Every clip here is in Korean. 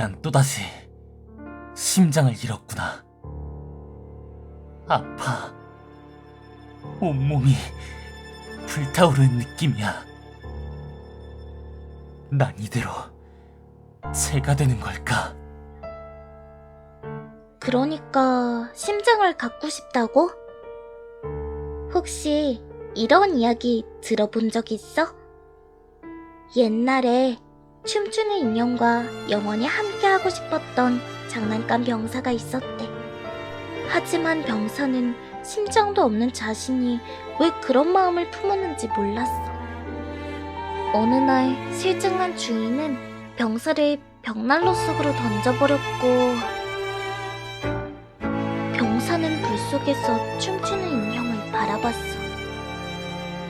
난 또다시 심장을 잃었구나. 아파. 온몸이 불타오르는 느낌이야. 난 이대로 제가 되는 걸까? 그러니까 심장을 갖고 싶다고? 혹시 이런 이야기 들어본 적 있어? 옛날에 춤추는 인형과 영원히 함께하고 싶었던 장난감 병사가 있었대. 하지만 병사는 심장도 없는 자신이 왜 그런 마음을 품었는지 몰랐어. 어느 날 실증난 주인은 병사를 벽난로 속으로 던져버렸고 병사는 불 속에서 춤추는 인형을 바라봤어.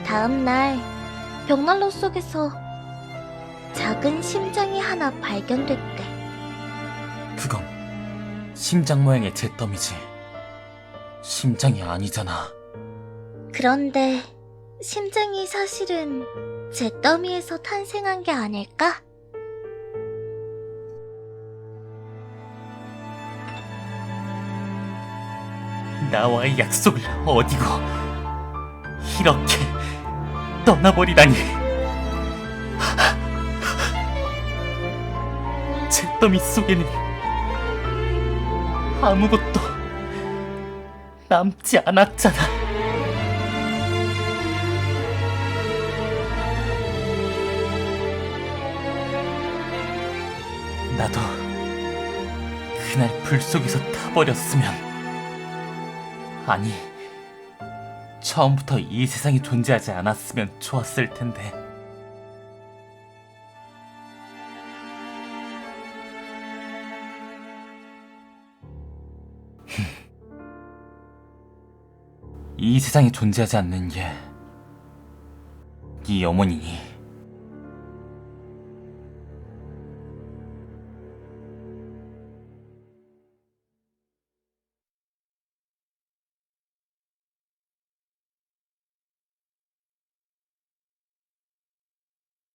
다음 날 벽난로 속에서 작은 심장이 하나 발견됐대. 그건 심장 모양의 잿더미지. 심장이 아니잖아. 그런데 심장이 사실은 잿더미에서 탄생한 게 아닐까? 나와의 약속을 어디고 이렇게 떠나버리다니 잿더미 속에는 아무것도 남지 않았잖아 나도 그날 불 속에서 타버렸으면 아니, 처음부터 이 세상이 존재하지 않았으면 좋았을 텐데. 이 세상에 존재하지 않는 게 이 어머니니